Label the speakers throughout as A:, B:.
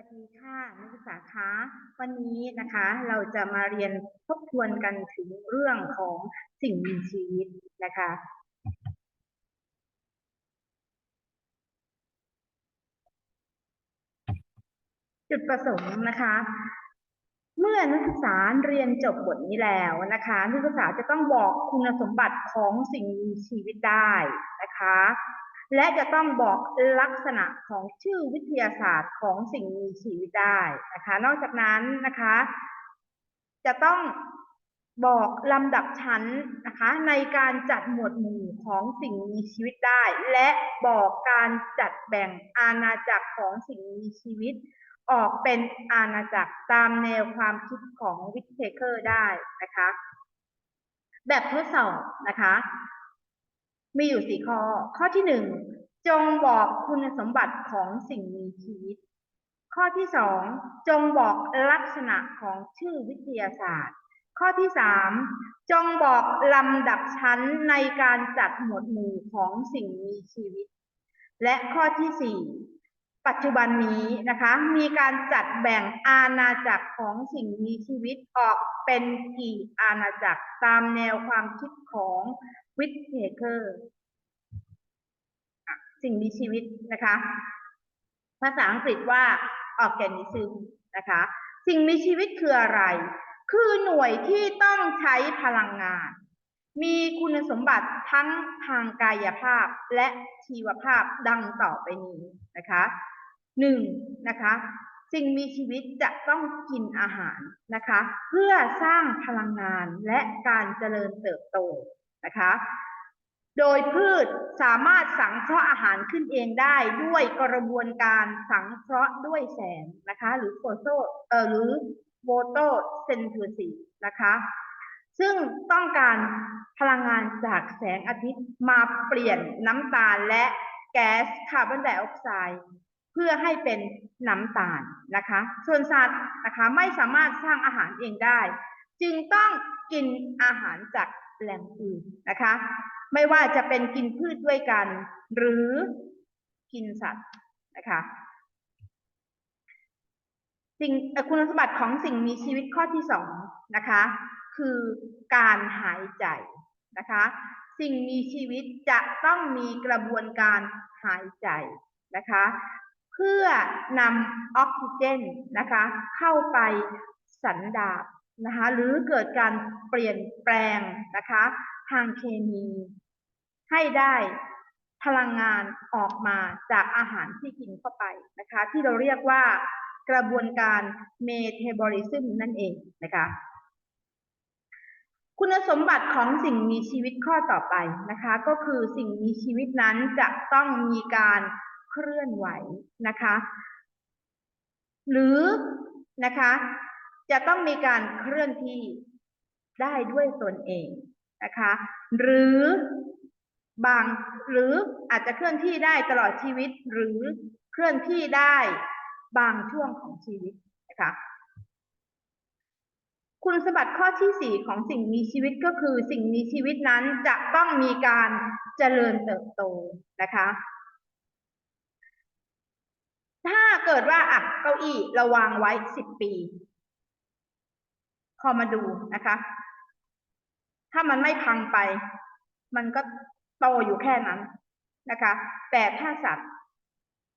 A: วัสดีค่ะนักศึกษาคะวันนี้นะคะเราจะมาเรียนทบทวนกันถึงเรื่องของสิ่งมีชีวิตนะคะ จุดประสงค์นะคะ เมื่อนักศึกษาเรียนจบบทนี้แล้วนะคะนักศึกษาจะต้องบอกคุณสมบัติของสิ่งมีชีวิตได้นะคะ และจะต้องบอกลักษณะของชื่อวิทยาศาสตร์ของสิ่งมีชีวิตได้นะคะ นอกจากนั้นนะคะ จะต้องบอกลำดับชั้นนะคะในการจัดหมวดหมู่ของสิ่งมีชีวิตได้ และบอกการจัดแบ่งอาณาจักรของสิ่งมีชีวิต ออกเป็นอาณาจักรตามแนวความคิดของวิทเทเคอร์ได้นะคะ แบบทดสอบนะคะ มีอยู่สี่ข้อ ข้อที่หนึ่งจงบอกคุณสมบัติของสิ่งมีชีวิต ข้อที่สองจงบอกลักษณะของชื่อวิทยาศาสตร์ ข้อที่สามจงบอกลำดับชั้นในการจัดหมวดหมู่ของสิ่งมีชีวิต และข้อที่สี่ปัจจุบันนี้นะคะมีการจัดแบ่งอาณาจักรของสิ่งมีชีวิตออกเป็นกี่อาณาจักรตามแนวความคิดของ วิทเทเคอร์สิ่งมีชีวิตนะคะ ภาษาอังกฤษว่า organism นะคะ สิ่งมีชีวิตคืออะไร คือหน่วยที่ต้องใช้พลังงาน มีคุณสมบัติทั้งทางกายภาพและชีวภาพดังต่อไปนี้นะคะหนึ่งนะคะสิ่งมีชีวิตจะต้องกินอาหารนะคะ เพื่อสร้างพลังงานและการเจริญเติบโต นะคะ โดยพืชสามารถสังเคราะห์อาหารขึ้นเองได้ด้วยกระบวนการสังเคราะห์ด้วยแสงนะคะ หรือโฟโตเอ่อหรือโฟโตเซนเทูซีนะคะ ซึ่งต้องการพลังงานจากแสงอาทิตย์มาเปลี่ยนน้ำตาลและแก๊สคาร์บอนไดออกไซด์เพื่อให้เป็นน้ำตาลนะคะ ส่วนสัตว์นะคะไม่สามารถสร้างอาหารเองได้ จึงต้องกินอาหารจาก แหล่งอื่นนะคะ ไม่ว่าจะเป็นกินพืชด้วยกัน หรือกินสัตว์นะคะสิ่งคุณสมบัติของสิ่งมีชีวิตข้อที่สองนะคะ คือการหายใจนะคะ สิ่งมีชีวิตจะต้องมีกระบวนการหายใจนะคะ เพื่อนำออกซิเจนนะคะ เข้าไปสันดาบ นะคะหรือเกิดการเปลี่ยนแปลงนะคะทางเคมี ให้ได้พลังงานออกมาจากอาหารที่กินเข้าไปนะคะที่เราเรียกว่ากระบวนการเมเทบอลิซึมนั่นเองนะคะคุณสมบัติของสิ่งมีชีวิตข้อต่อไปนะคะ ก็คือสิ่งมีชีวิตนั้นจะต้องมีการเคลื่อนไหวนะคะ หรือนะคะ จะต้องมีการเคลื่อนที่ได้ด้วยตนเองนะคะ หรือบางหรืออาจจะเคลื่อนที่ได้ตลอดชีวิต หรือเคลื่อนที่ได้บางช่วงของชีวิตนะคะคุณสมบัติข้อที่สี่ของสิ่งมีชีวิตก็คือสิ่งมีชีวิตนั้นจะต้องมีการเจริญเติบโตนะคะ ถ้าเกิดว่าอะเก้าอี้เราวางไว้สิบปี พอมาดูนะคะ ถ้ามันไม่พังไป มันก็โตอยู่แค่นั้นนะคะ แต่ถ้าสัตว์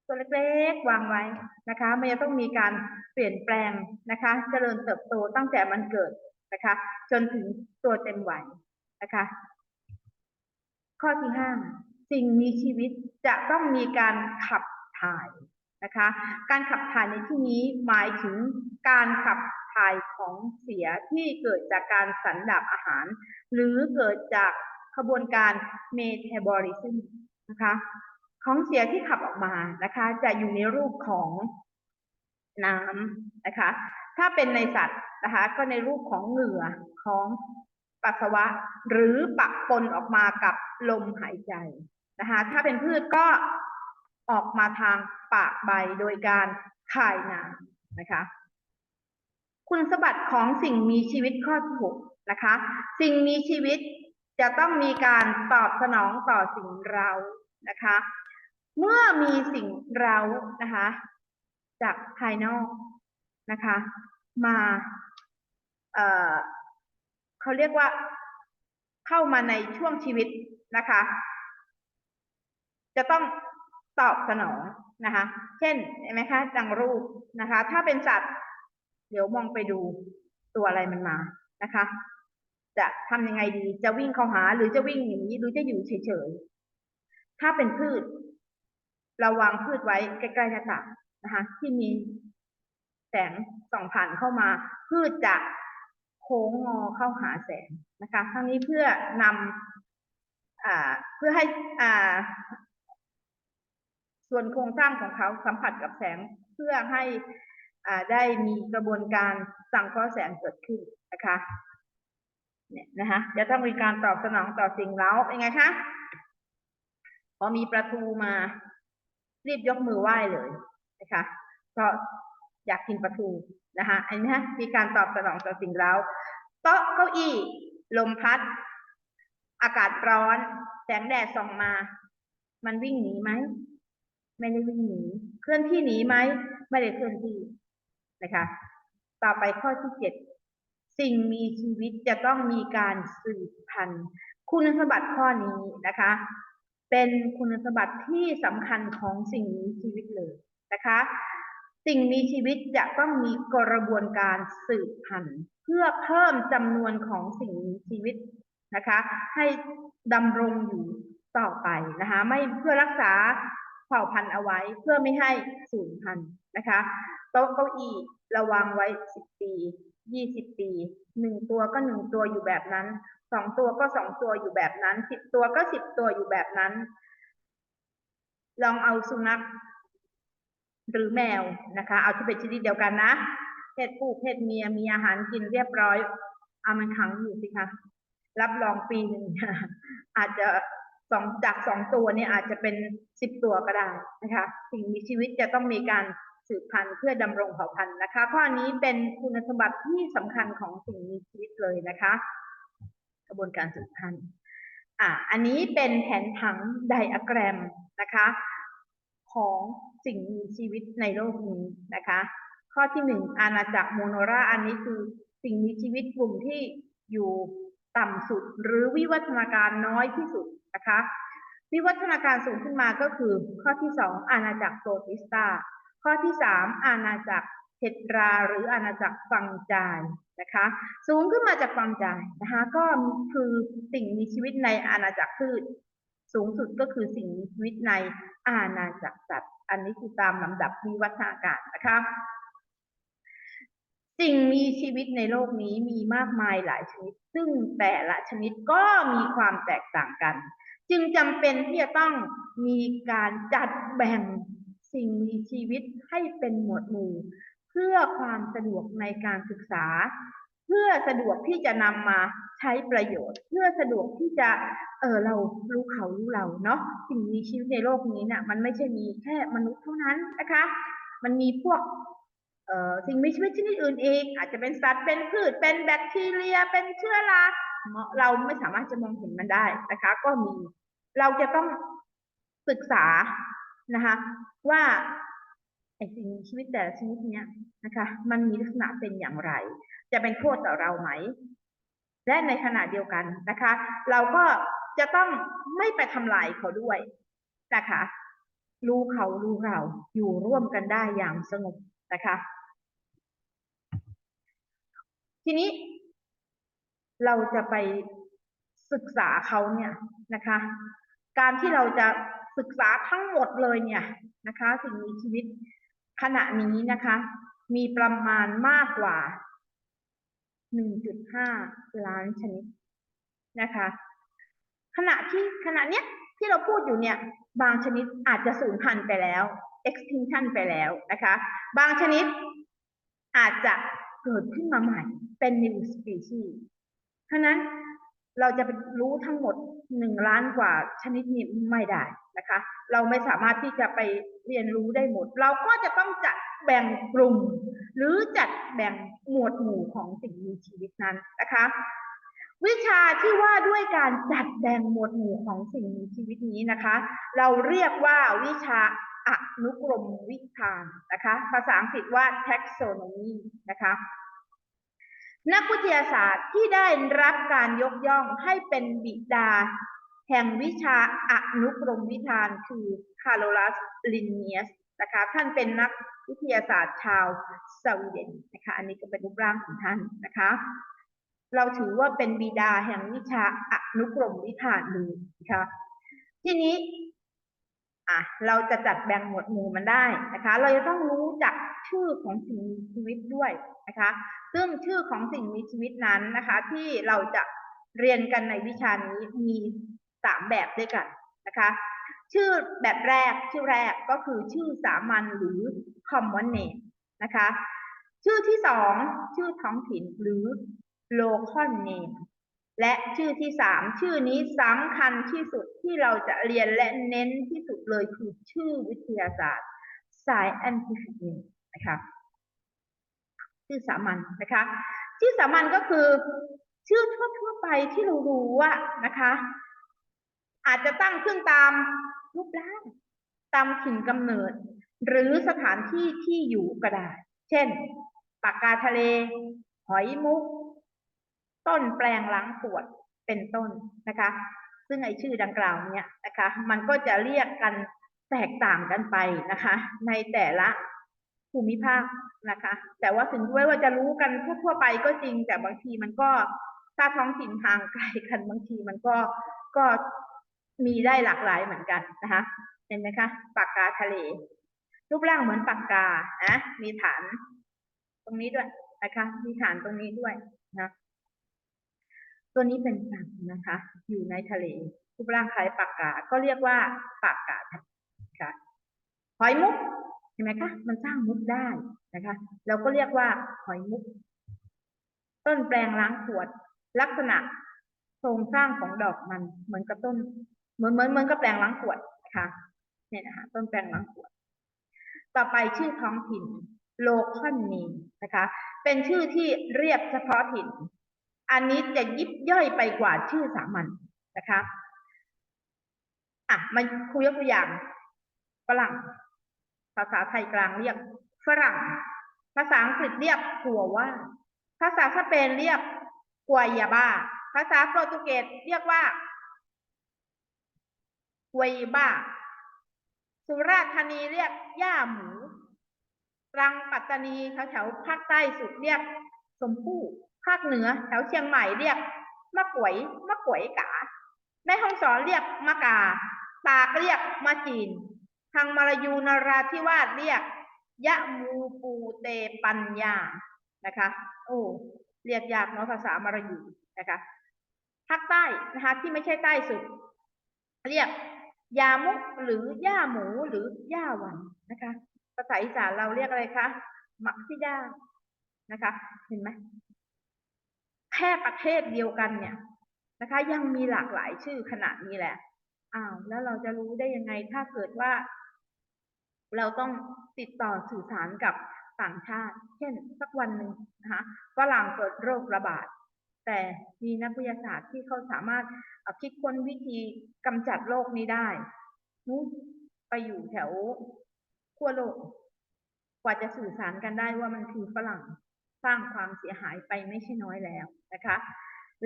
A: ตัวเล็กๆวางไว้นะคะ มันจะต้องมีการเปลี่ยนแปลงนะคะ เจริญเติบโตตั้งแต่มันเกิดนะคะ จนถึงตัวเต็มวัยนะคะ ข้อที่ห้าสิ่งมีชีวิตจะต้องมีการขับถ่ายนะคะ การขับถ่ายในที่นี้หมายถึงการขับถ่ายของเสียที่เกิดจากการสันดาบอาหาร หรือเกิดจากขบวนการเมเทบอลิซึมนะคะของเสียที่ขับออกมานะคะ จะอยู่ในรูปของน้ำนะคะ ถ้าเป็นในสัตว์นะคะ ก็ในรูปของเหงื่อของปัสสาวะ หรือปะปนออกมากับลมหายใจนะคะ ถ้าเป็นพืชก็ออกมาทางปากใบโดยการคายน้ำนะคะ คุณสมบัติของสิ่งมีชีวิตข้อที่หกนะคะ สิ่งมีชีวิตจะต้องมีการตอบสนองต่อสิ่งเรานะคะ เมื่อมีสิ่งเรานะคะ จากภายนอกนะคะ มาเอ่อเขาเรียกว่าเข้ามาในช่วงชีวิตนะคะ จะต้องตอบสนองนะคะ เช่นเห็นไหมคะดังรูปนะคะ ถ้าเป็นสัตว์ เดี๋ยวมองไปดูตัวอะไรมันมานะคะ จะทำยังไงดีจะวิ่งเข้าหาหรือจะวิ่งหนีหรือจะอยู่เฉยๆถ้าเป็นพืชเราวางพืชไว้ใกล้ๆหน้าต่างนะคะ ที่มีแสงส่องผ่านเข้ามา พืชจะโค้งงอเข้าหาแสงนะคะทั้งนี้เพื่อนำอเพื่อให้อ่าส่วนโครงสร้างของเขาสัมผัสกับแสงเพื่อให้ ได้มีกระบวนการสั่งเคราะห์แสงเกิดขึ้นนะคะเนี่ยนะคะจะต้องมีการตอบสนองต่อสิ่งเร้าเป็นไงคะพอมีประตูมารีบยกมือไหว้เลยนะคะเพราะอยากกินประตูนะคะอันนี้มีการตอบสนองต่อสิ่งเร้าโต๊ะเก้าอี้ลมพัด อากาศร้อน แสงแดดส่องมา มันวิ่งหนีไหม ไม่ได้วิ่งหนี เคลื่อนที่หนีไหม ไม่ได้เคลื่อนที่ นะคะ ต่อไปข้อที่เจ็ดสิ่งมีชีวิตจะต้องมีการสืบพันธุ์ คุณสมบัติข้อนี้นะคะ เป็นคุณสมบัติที่สำคัญของสิ่งมีชีวิตเลยนะคะ สิ่งมีชีวิตจะต้องมีกระบวนการสืบพันธุ์ เพื่อเพิ่มจำนวนของสิ่งมีชีวิตนะคะ ให้ดำรงอยู่ต่อไปนะคะ ไม่เพื่อรักษาเผ่าพันธุ์เอาไว้ เพื่อไม่ให้สูญพันธุ์นะคะ โต๊ะเก้าอี้ระวางไว้สิบปียี่สิบปีหนึ่งตัวก็หนึ่งตัวอยู่แบบนั้นสองตัวก็สองตัวอยู่แบบนั้นสิบตัวก็สิบตัวอยู่แบบนั้น ลองเอาสุนัขหรือแมวนะคะ เอาที่เป็นชนิดเดียวกันนะเพศผู้เพศเมียมีอาหารกินเรียบร้อย เอามันขังอยู่สิคะรับรองปีหนึ่งอาจจะสองจากสองตัวเนี่ยอาจจะเป็นสิบตัวก็ได้นะคะ สิ่งมีชีวิตจะต้องมีการ สืบพันธุ์เพื่อดำรงเผ่าพันธุ์นะคะ ข้อนี้เป็นคุณสมบัติที่สำคัญของสิ่งมีชีวิตเลยนะคะ กระบวนการสืบพันธุ์อ่าอันนี้เป็นแผนผังไดอะแกรมนะคะ ของสิ่งมีชีวิตในโลกนี้นะคะ ข้อที่หนึ่งอาณาจักรโมโนราอันนี้คือสิ่งมีชีวิตกลุ่มที่อยู่ต่ำสุดหรือวิวัฒนาการน้อยที่สุดนะคะ วิวัฒนาการสูงขึ้นมาก็คือข้อที่สองอาณาจักรโปรติสตา ข้อที่สามอาณาจักรเทตราหรืออาณาจักรฟังจายนะคะสูงขึ้นมาจากฟังจายนะคะก็คือสิ่งมีชีวิตในอาณาจักรพืช สูงสุดก็คือสิ่งมีชีวิตในอาณาจักรสัตว์ อันนี้คือตามลำดับวิวัฒนาการนะคะสิ่งมีชีวิตในโลกนี้มีมากมายหลายชนิด ซึ่งแต่ละชนิดก็มีความแตกต่างกัน จึงจำเป็นที่จะต้องมีการจัดแบ่ง สิ่งมีชีวิตให้เป็นหมวดหมู่ เพื่อความสะดวกในการศึกษา เพื่อสะดวกที่จะนำมาใช้ประโยชน์ เพื่อสะดวกที่จะเออเรารู้เขารู้เราเนาะสิ่งมีชีวิตในโลกนี้เนี่ยมันไม่ใช่มีแค่มนุษย์เท่านั้นนะคะ มันมีพวกเอ่อสิ่งมีชีวิตชนิดอื่นอีกอาจจะเป็นสัตว์เป็นพืชเป็นแบคทีเรียเป็นเชื้อราเราไม่สามารถจะมองเห็นมันได้นะคะ ก็มีเราจะต้องศึกษา นะคะว่าไอสิ่งมีชีวิตแต่ละชนิดเนี้ยนะคะมันมีลักษณะเป็นอย่างไร จะเป็นโทษต่อเราไหม และในขณะเดียวกันนะคะ เราก็จะต้องไม่ไปทำลายเขาด้วยนะคะรู้เขารู้เราอยู่ร่วมกันได้อย่างสงบนะคะ ทีนี้ เราจะไปศึกษาเขาเนี่ยนะคะ การที่เราจะ ศึกษาทั้งหมดเลยเนี่ยนะคะสิ่งมีชีวิตขณะนี้นะคะ มีประมาณมากกว่า 1.5 ล้านชนิดนะคะ ขณะที่ขณะเนี้ยที่เราพูดอยู่เนี่ย บางชนิดอาจจะสูญพันธุ์ไปแล้ว extinction ไปแล้วนะคะ บางชนิดอาจจะเกิดขึ้นมาใหม่เป็น new species ฉะนั้น เราจะไปรู้ทั้งหมดหนึ่งล้านกว่าชนิดนี้ไม่ได้นะคะ เราไม่สามารถที่จะไปเรียนรู้ได้หมด เราก็จะต้องจัดแบ่งกลุ่ม หรือจัดแบ่งหมวดหมู่ของสิ่งมีชีวิตนั้นนะคะ วิชาที่ว่าด้วยการจัดแบ่งหมวดหมู่ของสิ่งมีชีวิตนี้นะคะ เราเรียกว่าวิชาอนุกรมวิธานนะคะ ภาษาอังกฤษว่า taxonomy นะคะ นักวิทยาศาสตร์ที่ได้รับการยกย่องให้เป็นบิดา แห่งวิชาอนุกรมวิธานคือคาร์โลลัสลินเนียสนะคะท่านเป็นนักวิทยาศาสตร์ชาวสวีเดนนะคะอันนี้ก็เป็นรูปร่างของท่านนะคะ เราถือว่าเป็นบิดาแห่งวิชาอนุกรมวิธานเลยนะคะทีนี้อะเราจะจัดแบ่งหมวดหมู่มันได้นะคะ เราจะต้องรู้จักชื่อของสิ่งมีชีวิตด้วยนะคะ ซึ่งชื่อของสิ่งมีชีวิตนั้นนะคะ ที่เราจะเรียนกันในวิชานี้มีสามแบบด้วยกันนะคะ ชื่อแบบแรกชื่อแรกก็คือชื่อสามัญหรือ common name นะคะ ชื่อที่สองชื่อท้องถิ่นหรือ local name และชื่อที่สามชื่อนี้สำคัญที่สุดที่เราจะเรียนและเน้นที่สุดเลยคือชื่อวิทยาศาสตร์ scientific name นะคะ ชื่อสามัญนะคะ ชื่อสามัญก็คือชื่อทั่วๆไปที่เรารู้ว่านะคะ อาจจะตั้งขึ้นตามรูปร่างตามถิ่นกำเนิด หรือสถานที่ที่อยู่ก็ได้ เช่น ปากกาทะเล หอยมุก ต้นแปลงล้างขวดเป็นต้นนะคะ ซึ่งไอชื่อดังกล่าวเนี่ยนะคะ มันก็จะเรียกกันแตกต่างกันไปนะคะ ในแต่ละ ภูมิภาคนะคะ แต่ว่าถึงด้วยว่าจะรู้กันทั่วๆไปก็จริง แต่บางทีมันก็ถ้าท้องถิ่นห่างไกลกันบางทีมันก็ก็มีได้หลากหลายเหมือนกันนะคะ เห็นไหมคะปากกาทะเล รูปร่างเหมือนปากกานะมีฐาน ตรงนี้ด้วยนะคะมีฐานตรงนี้ด้วยนะตัวนี้เป็นสัตว์นะคะ อยู่ในทะเล รูปร่างคล้ายปากกา ก็เรียกว่าปากกาค่ะหอยมุก ห็นไหมคะมันสร้างมุกได้นะคะเราก็เรียกว่าหอยมุก ต้นแปลงล้างขวด ลักษณะโครงสร้างของดอกมันเหมือนกับต้น เหมือนเหมือนเหมือนกับแปลงล้างขวดนะคะเนี่ยนะคะต้นแปลงล้างขวด ต่อไปชื่อท้องถิ่นโลคอนนีนะคะ เป็นชื่อที่เรียกเฉพาะถิ่น อันนี้จะยิบย่อยไปกว่าชื่อสามัญนะคะอะมาคุยยกตัวอย่างฝรั่ง ภาษาไทยกลางเรียกฝรั่ง ภาษาอังกฤษเรียกกัวว่า ภาษาสเปนเรียกกัวยาบ้า ภาษาโปรตุเกสเรียกว่ากวยบ้า สุราษฎร์ธานีเรียกย่าหมูตรังปัตตานีแถวแถวๆภาคใต้สุดเรียกสมพู่ภาคเหนือ แถวเชียงใหม่เรียกมะกวยมะกวยกาแม่ฮ่องสอนเรียกมะกา ตากเรียกมะจีน ทางมาลายูนราธิวาสเรียก ยะมูปูเตปัญญา นะคะ โอ้ เรียกยากเนาะภาษามาลายูนะคะ ภาคใต้นะคะที่ไม่ใช่ใต้สุด เรียกยามุกหรือย่าหมูหรือย่าหวันนะคะ ภาษาอีสานเราเรียกอะไรคะ มักซิดานะคะ เห็นไหมแค่ประเทศเดียวกันเนี่ยนะคะ ยังมีหลากหลายชื่อขนาดนี้แหละอ้าวแล้วเราจะรู้ได้ยังไงถ้าเกิดว่า เราต้องติดต่อสื่อสารกับต่างชาติ เช่น สักวันหนึ่งนะคะฝรั่งเกิดโรคระบาด แต่มีนักวิทยาศาสตร์ที่เขาสามารถคิดค้นวิธีกำจัดโรคนี้ได้นู้ไปอยู่แถวขั้วโลก กว่าจะสื่อสารกันได้ว่ามันคือฝรั่งสร้างความเสียหายไปไม่ใช่น้อยแล้วนะคะ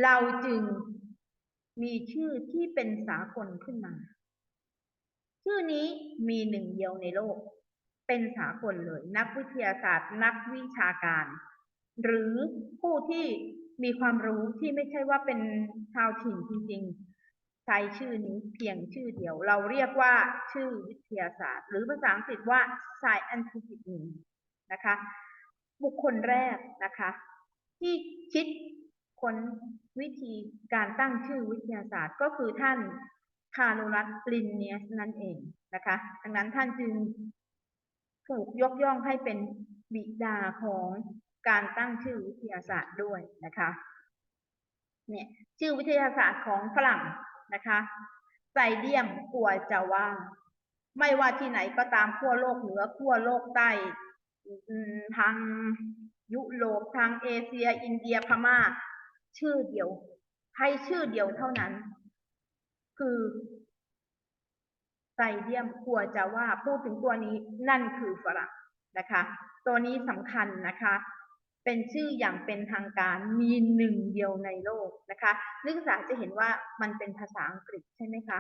A: เราจึงมีชื่อที่เป็นสากลขึ้นมา ชื่อนี้มีหนึ่งเดียวในโลก เป็นสากลเลยนักวิทยาศาสตร์ นักวิชาการ หรือผู้ที่มีความรู้ที่ไม่ใช่ว่าเป็นชาวถิ่นจริงๆใช้ชื่อนี้เพียงชื่อเดียว เราเรียกว่าชื่อวิทยาศาสตร์ หรือภาษาอังกฤษว่า scientific name นะคะ บุคคลแรกนะคะ ที่คิดค้นวิธีการตั้งชื่อวิทยาศาสตร์ก็คือท่าน คาร์โลลัสลินเนียสนั่นเองนะคะ ดังนั้นท่านจึงถูกยกย่องให้เป็นบิดาของการตั้งชื่อวิทยาศาสตร์ด้วยนะคะเนี่ยชื่อวิทยาศาสตร์ของฝรั่งนะคะไซเดียมกัวจาว่า ไม่ว่าที่ไหนก็ตามขั้วโลกเหนือขั้วโลกใต้ทางยุโรปทางเอเชีย อินเดียพม่า ชื่อเดียวใช้ชื่อเดียวเท่านั้น คือไซเดียมกลัวจะว่าพูดถึงตัวนี้นั่นคือฝรั่งนะคะ ตัวนี้สำคัญนะคะ เป็นชื่ออย่างเป็นทางการมีหนึ่งเดียวในโลกนะคะ นักศึกษาจะเห็นว่ามันเป็นภาษาอังกฤษใช่ไหมคะ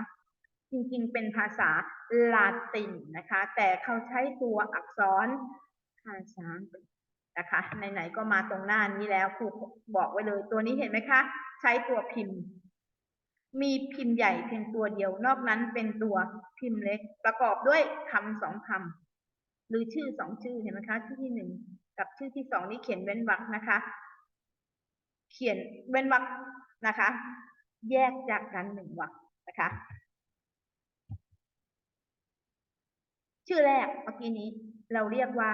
A: จริงๆ เป็นภาษาลาตินนะคะ แต่เขาใช้ตัวอักษรภาษาอังกฤษนะคะไหนๆก็มาตรงหน้านี้แล้วครูบอกไว้เลย ตัวนี้เห็นไหมคะ ใช้ตัวพิมพ์ มีพิมพ์ใหญ่เพียงตัวเดียวนอกนั้นเป็นตัวพิมพ์เล็ก ประกอบด้วยคำสองคำหรือชื่อสองชื่อเห็นไหมคะ ชื่อที่หนึ่งกับชื่อที่สองนี่เขียนเว้นวรรคนะคะ เขียนเว้นวรรคนะคะ แยกจากกันหนึ่งวรรคนะคะ ชื่อแรกเมื่อกี้นี้เราเรียกว่า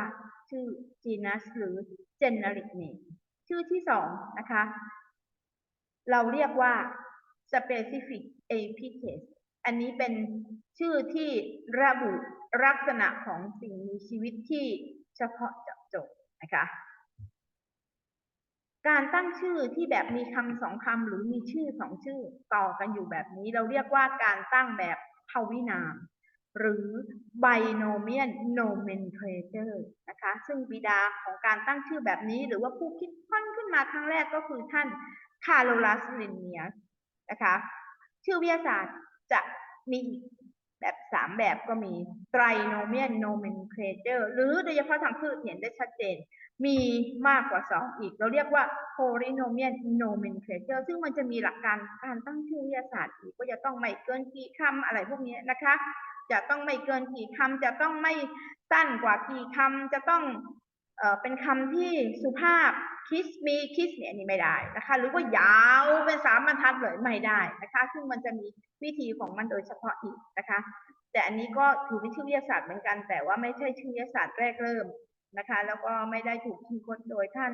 A: ชื่อ genus หรือ generic name ชื่อที่สองนะคะ เราเรียกว่า specific epithet อันนี้เป็นชื่อที่ระบุลักษณะของสิ่งมีชีวิตที่เฉพาะเจาะจงนะคะ การตั้งชื่อที่แบบมีคำสองคำหรือมีชื่อสองชื่อต่อกันอยู่แบบนี้ เราเรียกว่าการตั้งแบบภวินาม หรือ binomial nomenclature นะคะ ซึ่งบิดาของการตั้งชื่อแบบนี้ หรือว่าผู้คิดค้นขึ้นมาครั้งแรกก็คือท่านคาร์โลลัสลินเนียส นะคะ ชื่อวิทยาศาสตร์จะมีแบบสามแบบก็มี trinomial nomenclature หรือโดยเฉพาะทางพืชเห็นได้ชัดเจน มีมากกว่าสองอีก เราเรียกว่า polynomial nomenclature ซึ่งมันจะมีหลักการการตั้งชื่อวิทยาศาสตร์อีกก็จะต้องไม่เกินกี่คำอะไรพวกนี้นะคะ จะต้องไม่เกินกี่คำจะต้องไม่สั้นกว่ากี่คำจะต้อง เป็นคำที่สุภาพคิสมีคิสเนี่ยอันนี่ไม่ได้นะคะ หรือว่ายาวเป็นสามบรรทัดเลยไม่ได้นะคะ ซึ่งมันจะมีวิธีของมันโดยเฉพาะอีกนะคะ แต่อันนี้ก็ถือเป็นชื่อวิทยาศาสตร์เหมือนกัน แต่ว่าไม่ใช่ชื่อวิทยาศาสตร์แรกเริ่มนะคะ แล้วก็ไม่ได้ถูกคิดค้นโดยท่าน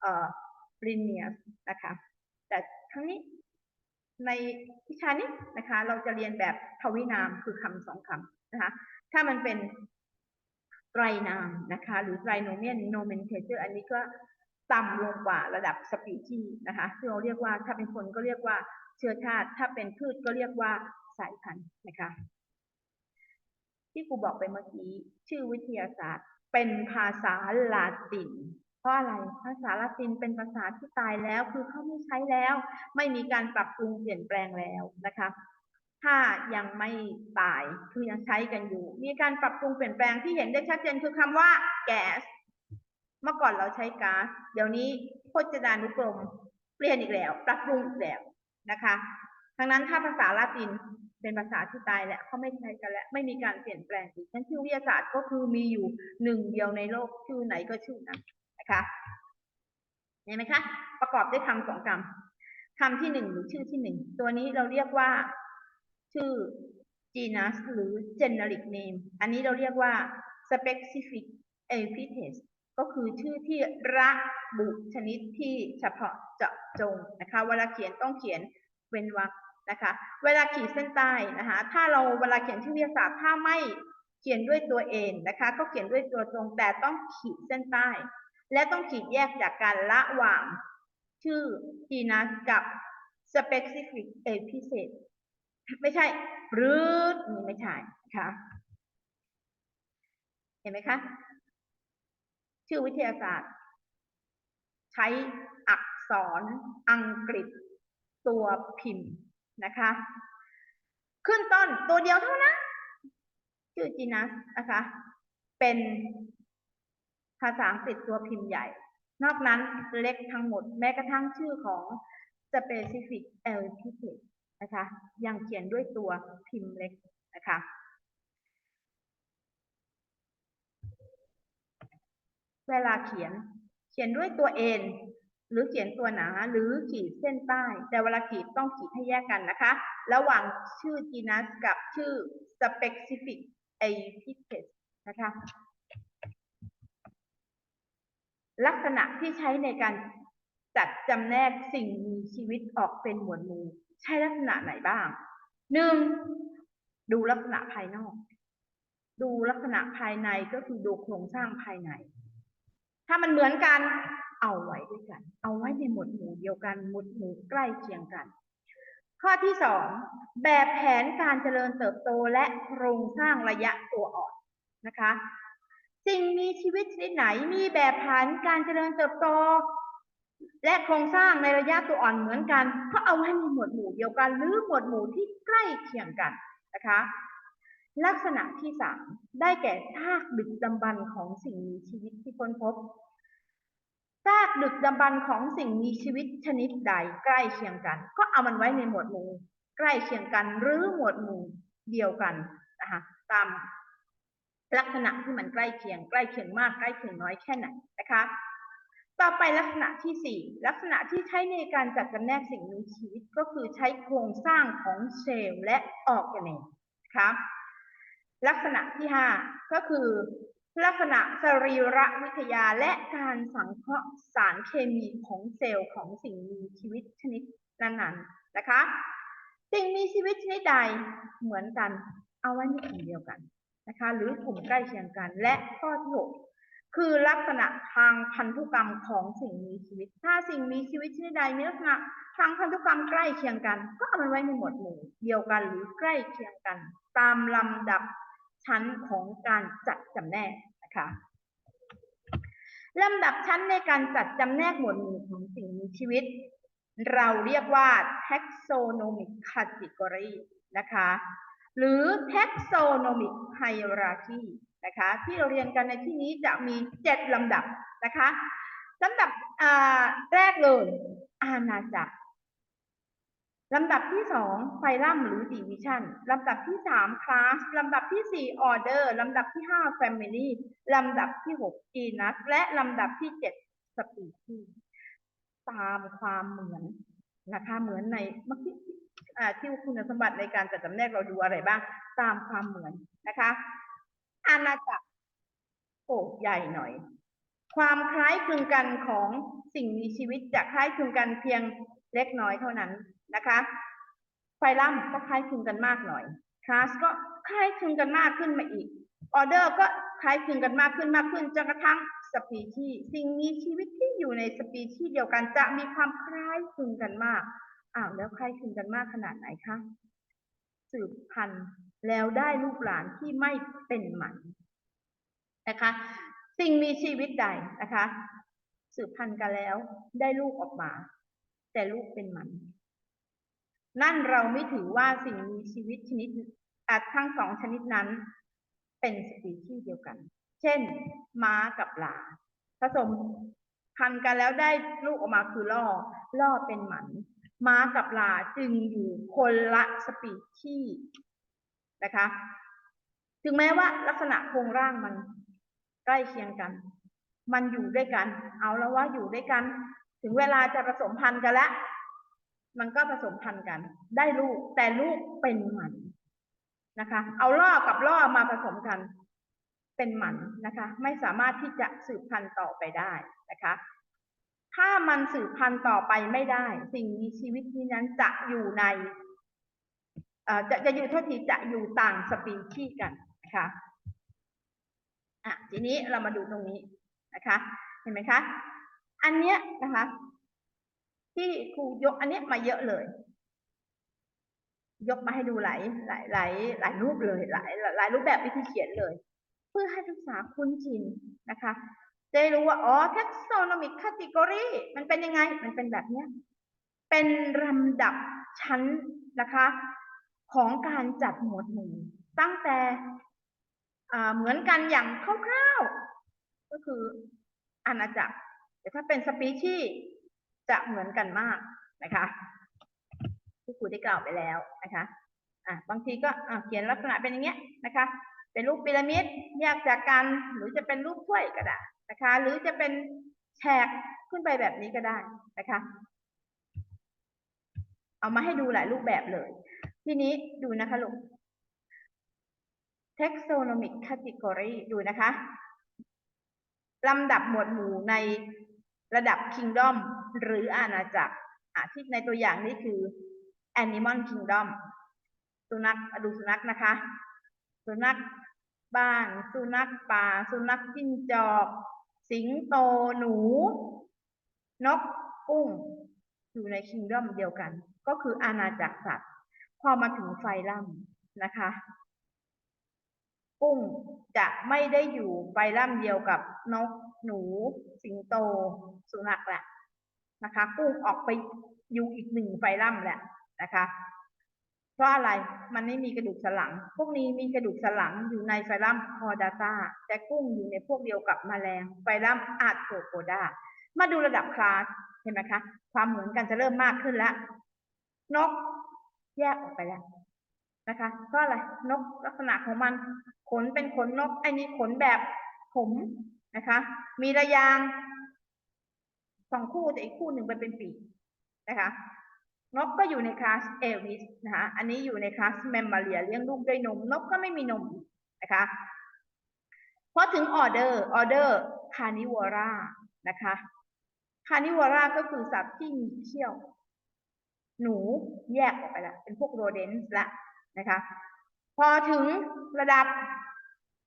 A: เอ่อลินเนียสนะคะ แต่ทั้งนี้ในวิชานี้นะคะ เราจะเรียนแบบทวินามคือคำสองคำนะคะ ถ้ามันเป็น ไตรนามนะคะ หรือไตรโนเมียนโนเมนเทเจอร์อันนี้ก็ต่ำลงกว่าระดับสปีชีนะคะที่เราเรียกว่าถ้าเป็นคนก็เรียกว่าเชื้อชาติ ถ้าเป็นพืชก็เรียกว่าสายพันธุ์นะคะ ที่ครูบอกไปเมื่อกี้ชื่อวิทยาศาสตร์ เป็นภาษาลาตินเพราะอะไรภาษาละตินเป็นภาษาที่ตายแล้ว คือเขาไม่ใช้แล้ว ไม่มีการปรับปรุงเปลี่ยนแปลงแล้วนะคะ ถ้ายังไม่ตายคือยังใช้กันอยู่ มีการปรับปรุงเปลี่ยนแปลงที่เห็นได้ชัดเจนคือคำว่าแก๊สเมื่อก่อนเราใช้ก๊าซเดี๋ยวนี้พจนานุกรม เปลี่ยนอีกแล้ว ปรับปรุงอีกแล้วนะคะทั้งนั้นถ้าภาษาละตินเป็นภาษาที่ตายแล้วเขาไม่ใช้กันแล้วไม่มีการเปลี่ยนแปลงอีกฉะนั้นชื่อวิทยาศาสตร์ก็คือมีอยู่หนึ่งเดียวในโลกชื่อไหนก็ชื่อนั้นนะคะเห็นไหมคะ ประกอบด้วยคำสองคำคำที่หนึ่งหรือชื่อที่หนึ่งตัวนี้เราเรียกว่า ชื่อ genus หรือ generic name อันนี้เราเรียกว่า specific epithet ก็คือชื่อที่ระบุชนิดที่เฉพาะเจาะจงนะคะ เวลาเขียนต้องเขียนเว้นวรรคนะคะ เวลาขีดเส้นใต้นะคะ ถ้าเราเวลาเขียนชื่อวิทยาศาสตร์ถ้าไม่เขียนด้วยตัวเองนะคะ ก็เขียนด้วยตัวตรงแต่ต้องขีดเส้นใต้ และต้องขีดแยกจากการละหว่างชื่อ genus กับ specific epithet ไม่ใช่หรือนี่ไม่ใช่นะคะเห็นไหมคะชื่อวิทยาศาสตร์ ใช้อักษรอังกฤษตัวพิมพ์นะคะ ขึ้นต้นตัวเดียวเท่านั้นชื่อจีนัสนะคะ เป็นภาษาอังกฤษตัวพิมพ์ใหญ่ นอกนั้นเล็กทั้งหมดแม้กระทั่งชื่อของ specific epithet นะคะ ยังเขียนด้วยตัวพิมพ์เล็กนะคะเวลาเขียนเขียนด้วยตัวเอ็นหรือเขียนตัวหนาหรือขีดเส้นใต้ แต่เวลาขีดต้องขีดให้แยกกันนะคะ ระหว่างชื่อ genus กับชื่อ specific epithet นะคะ ลักษณะที่ใช้ในการจัดจำแนกสิ่งมีชีวิตออกเป็นหมวดหมู่ ใช้ลักษณะไหนบ้างหนึ่งดูลักษณะภายนอก ดูลักษณะภายในก็คือดูโครงสร้างภายใน ถ้ามันเหมือนกัน เอาไว้ด้วยกัน เอาไว้ในหมวดหมู่เดียวกันหมวดหมู่ใกล้เคียงกัน ข้อที่สองแบบแผนการเจริญเติบโตและโครงสร้างระยะตัวอ่อนนะคะ สิ่งมีชีวิตชนิดไหนมีแบบแผนการเจริญเติบโต และโครงสร้างในระยะตัวอ่อนเหมือนกันก็เอาให้มีหมวดหมู่เดียวกัน หรือหมวดหมู่ที่ใกล้เคียงกันนะคะ ลักษณะที่สามได้แก่ซากดึกดำบรรพ์ของสิ่งมีชีวิตที่ค้นพบซากดึกดำบรรพ์ของสิ่งมีชีวิตชนิดใดใกล้เคียงกัน ก็เอามันไว้ในหมวดหมู่ใกล้เคียงกันหรือหมวดหมู่เดียวกันนะคะตามลักษณะที่มันใกล้เคียง ใกล้เคียงมากใกล้เคียงน้อยแค่ไหนนะคะ ต่อไปลักษณะที่สี่ลักษณะที่ใช้ในการจัดจำแนกสิ่งมีชีวิตก็คือใช้โครงสร้างของเซลล์และออร์แกเนลนะคะลักษณะที่ห้าก็คือ ลักษณะสรีรวิทยาและการสังเคราะห์สารเคมีของเซลล์ของสิ่งมีชีวิตชนิดนั้นๆนะคะ สิ่งมีชีวิตชนิดใดเหมือนกัน เอาไว้ในกลุ่มเดียวกันนะคะ หรือกลุ่มใกล้เคียงกันและข้อที่หก คือลักษณะทางพันธุกรรมของสิ่งมีชีวิต ถ้าสิ่งมีชีวิตชนิดใดมีลักษณะทางพันธุกรรมใกล้เคียงกัน ก็เอามันไว้ในหมวดหมู่เดียวกันหรือใกล้เคียงกัน ตามลำดับชั้นของการจัดจำแนกนะคะลำดับชั้นในการจัดจำแนกหมวดหมู่ของสิ่งมีชีวิต เราเรียกว่า taxonomic category นะคะ หรือ taxonomic hierarchy นะคะ ที่เราเรียนกันในที่นี้จะมีเจ็ดลำดับนะคะลำดับแรกเลยอาณาจักรลำดับที่สองไฟลัมหรือ division ลำดับที่สามคลาสลำดับที่สี่ order ลำดับที่ห้า family ลำดับที่หก genus และลำดับที่เจ็ด species ตามความเหมือนนะคะเหมือนในเมื่อกี้ที่คุณสมบัติในการจัดจำแนกเราดูอะไรบ้าง ตามความเหมือนนะคะ อาณาจักรโอ้ใหญ่หน่อย ความคล้ายคลึงกันของสิ่งมีชีวิตจะคล้ายคลึงกันเพียงเล็กน้อยเท่านั้นนะคะไฟลัมก็คล้ายคลึงกันมากหน่อยคลาสก็คล้ายคลึงกันมากขึ้นมาอีกออเดอร์ก็คล้ายคลึงกันมากขึ้นมากขึ้นจนกระทั่งสปีชีสิ่งมีชีวิตที่อยู่ในสปีชีสเดียวกันจะมีความคล้ายคลึงกันมากอ้าวแล้วคล้ายคลึงกันมากขนาดไหนคะสืบพันธุ์ แล้วได้ลูกหลานที่ไม่เป็นหมันนะคะ สิ่งมีชีวิตใดนะคะ สืบพันธุ์กันแล้วได้ลูกออกมา แต่ลูกเป็นหมัน นั่นเราไม่ถือว่าสิ่งมีชีวิตชนิดอาจทั้งสองชนิดนั้น เป็นสปีชีส์เดียวกัน เช่น ม้ากับหลาผสมพันธุ์กันแล้วได้ลูกออกมาคือล่อ ล่อเป็นหมัน ม้ากับลาจึงอยู่คนละสปีชีส์ นะคะ ถึงแม้ว่าลักษณะโครงร่างมันใกล้เคียงกัน มันอยู่ด้วยกัน เอาแล้วว่าอยู่ด้วยกัน ถึงเวลาจะผสมพันธุ์กันแล้วมันก็ผสมพันธุ์กัน ได้ลูกแต่ลูกเป็นหมันนะคะ เอาล่อกับล่อมาผสมกัน เป็นหมันนะคะ ไม่สามารถที่จะสืบพันธุ์ต่อไปได้นะคะ ถ้ามันสืบพันธุ์ต่อไปไม่ได้ สิ่งมีชีวิตนี้นั้นจะอยู่ใน จะจะอยู่เท่าทีจะอยู่ต่างสปีชีส์กันนะคะอะทีนี้เรามาดูตรงนี้นะคะ เห็นไหมคะ อันเนี้ยนะคะ ที่ครูยกอันเนี้ยมาเยอะเลย ยกมาให้ดูหลายหลายหลายหลายรูปเลยหลายหลายรูปแบบวิธีเขียนเลย เพื่อให้นักศึกษาคุ้นชินนะคะจะได้รู้ว่าอ๋อ taxonomic category มันเป็นยังไง มันเป็นแบบเนี้ยเป็นลำดับชั้นนะคะ ของการจัดหมวดหมู่ ตั้งแต่เหมือนกันอย่างคร่าวๆก็คืออาณาจักรแต่ถ้าเป็นสปีชีส์จะเหมือนกันมากนะคะที่ครูได้กล่าวไปแล้วนะคะอะบางทีก็เขียนลักษณะเป็นอย่างเงี้ยนะคะ เป็นรูปพีระมิดแยกจากกันหรือจะเป็นรูปถ้วยก็ได้นะคะ หรือจะเป็นแฉกขึ้นไปแบบนี้ก็ได้นะคะ เอามาให้ดูหลายรูปแบบเลย ทีนี้ดูนะคะลูก taxonomic category ดูนะคะลำดับหมวดหมู่ในระดับ kingdom หรืออาณาจักรอะที่ในตัวอย่างนี้คือ animal kingdom สุนัขดูสุนัขนะคะ สุนัขบ้าน สุนัขป่า สุนัขจิ้งจอก สิงโตหนู นกกุ้ง อยู่ใน kingdom เดียวกัน ก็คืออาณาจักรสัตว์ พอมาถึงไฟลัมนะคะ กุ้งจะไม่ได้อยู่ไฟลัมเดียวกับนกหนู สิงโต สุนัขแหละนะคะ กุ้งออกไปอยู่อีกหนึ่งไฟลัมแหละนะคะเพราะอะไร มันไม่มีกระดูกสันหลัง พวกนี้มีกระดูกสันหลังอยู่ในไฟลัมคอดาตาแต่กุ้งอยู่ในพวกเดียวกับแมลง ไฟลัมอาร์โทโปดา มาดูระดับคลาส เห็นไหมคะ ความเหมือนกันจะเริ่มมากขึ้นแล้ว นก แยกออกไปแล้วนะคะเพราะอะไรนกลักษณะของมันขนเป็นขนนกไอ้นี่ขนแบบผมนะคะ มีระยางสองคู่แต่อีกคู่หนึ่งไปเป็นปีกนะคะนกก็อยู่ในคลาสเอลวิสนะคะอันนี้อยู่ในคลาสแมมมาเรียเลี้ยงลูกด้วยนม นกก็ไม่มีนมนะคะพอถึงออเดอร์ออเดอร์คานิวอรานะคะคานิวอราก็คือสัตว์ที่มีเขี้ยว หนูแยกออกไปแล้วเป็นพวกโรเดนส์ละนะคะ พอถึงระดับ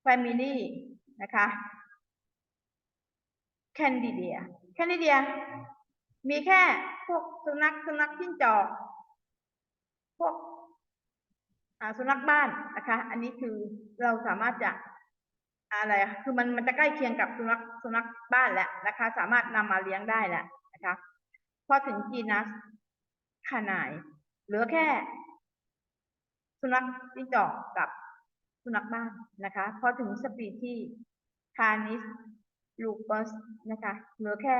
A: Family นะคะแคนดิเดียแคนดิเดียมีแค่พวกสุนัขสุนัขจิ้งจอก พวกสุนัขบ้านนะคะ อันนี้คือเราสามารถจะอะไร คือมันมันจะใกล้เคียงกับสุนัขสุนัขบ้านแหละนะคะ สามารถนำมาเลี้ยงได้แหละนะคะ พอถึงจีนัส ขนาย เหลือแค่ สุนัขจิ้งจอกกับสุนัขบ้านนะคะพอถึงสปีที่คานิสลูปัสนะคะเหลือแค่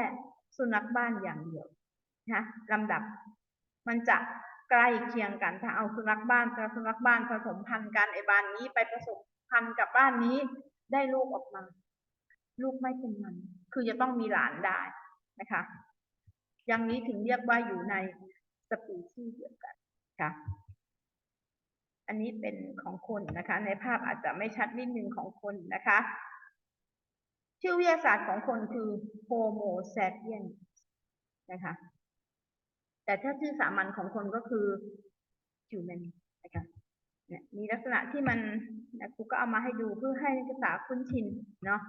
A: สุนัขบ้านอย่างเดียวนะลำดับ มันจะใกล้เคียงกันถ้าเอาสุนัขบ้านกับสุนัขบ้านผสมพันธุ์กันไอ้บ้านนี้ไปผสมพันธุ์กับบ้านนี้ได้ลูกออกมา ลูกไม่เป็นมัน คือจะต้องมีหลานได้นะคะ อย่างนี้ถึงเรียกว่าอยู่ใน สปีชีส์เดียวกันค่ะอันนี้เป็นของคนนะคะ ในภาพอาจจะไม่ชัดนิดนึงของคนนะคะ ชื่อวิทยาศาสตร์ของคนคือ Homo sapiens นะคะ แต่ถ้าชื่อสามัญของคนก็คือ human นะคะเนี่ยมีลักษณะที่มันนะครูก็เอามาให้ดูเพื่อให้นักศึกษาคุ้นชินเนาะ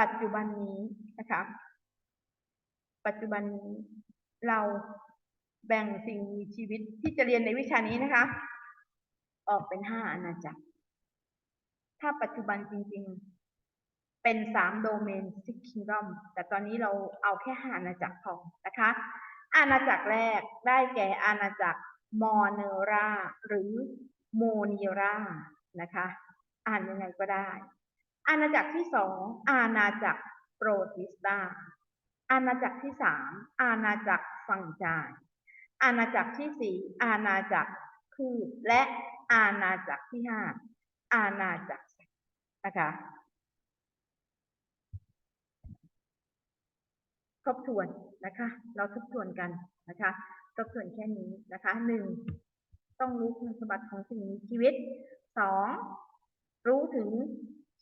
A: ปัจจุบันนี้นะคะ ปัจจุบันนี้ เราแบ่งสิ่งมีชีวิตที่จะเรียนในวิชานี้นะคะ ออกเป็นห้าอาณาจักร ถ้าปัจจุบันจริง ๆ เป็นสามโดเมนซิกคิงดอมแต่ตอนนี้เราเอาแค่ห้าอาณาจักรพอนะคะ อาณาจักรแรกได้แก่อาณาจักรมอเนราหรือโมเนรานะคะ อ่านยังไงก็ได้ อาณาจักรที่สองอาณาจักรโปรติสตา อาณาจักรที่สามอาณาจักรฝั่งจายอาณาจักรที่สี่อาณาจักรพืชและอาณาจักรที่ห้าอาณาจักรนะคะทบทวนนะคะ เราทบทวนกันนะคะทบทวนแค่นี้นะคะหนึ่งต้องรู้คุณสมบัติของสิ่งมีชีวิตสองรู้ถึง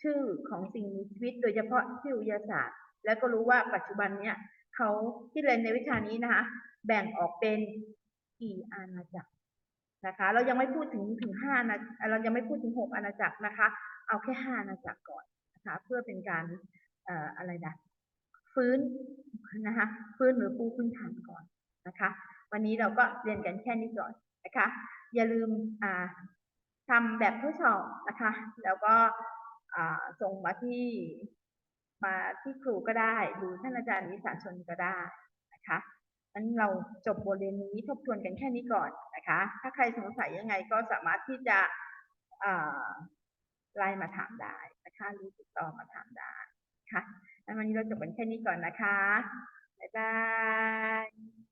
A: ชื่อของสิ่งมีชีวิต โดยเฉพาะชื่อวิทยาศาสตร์ แล้วก็รู้ว่าปัจจุบันเนี้ยเขาที่เรียนในวิชานี้นะคะ แบ่งออกเป็นกี่อาณาจักรนะคะ เรายังไม่พูดถึงถึงห้านะเรายังไม่พูดถึงหกอาณาจักรนะคะ เอาแค่ห้าอาณาจักรก่อนนะคะเพื่อเป็นการเอ่ออะไรนะฟื้นนะคะฟื้นหรือปูพื้นฐานก่อนนะคะ วันนี้เราก็เรียนกันแค่นี้ก่อนนะคะ อย่าลืมอ่าทำแบบทดสอบนะคะ แล้วก็ส่งมาที่ มาที่ครูก็ได้หรือท่านอาจารย์วิสาชนก็ได้นะคะงั้นเราจบบทเรียนนี้ทบทวนกันแค่นี้ก่อนนะคะ ถ้าใครสงสัยยังไงก็สามารถที่จะไลน์มาถามได้นะคะหรือติดต่อมาถามได้ค่ะงั้นวันนี้เราจบกันแค่นี้ก่อนนะคะ บ๊ายบาย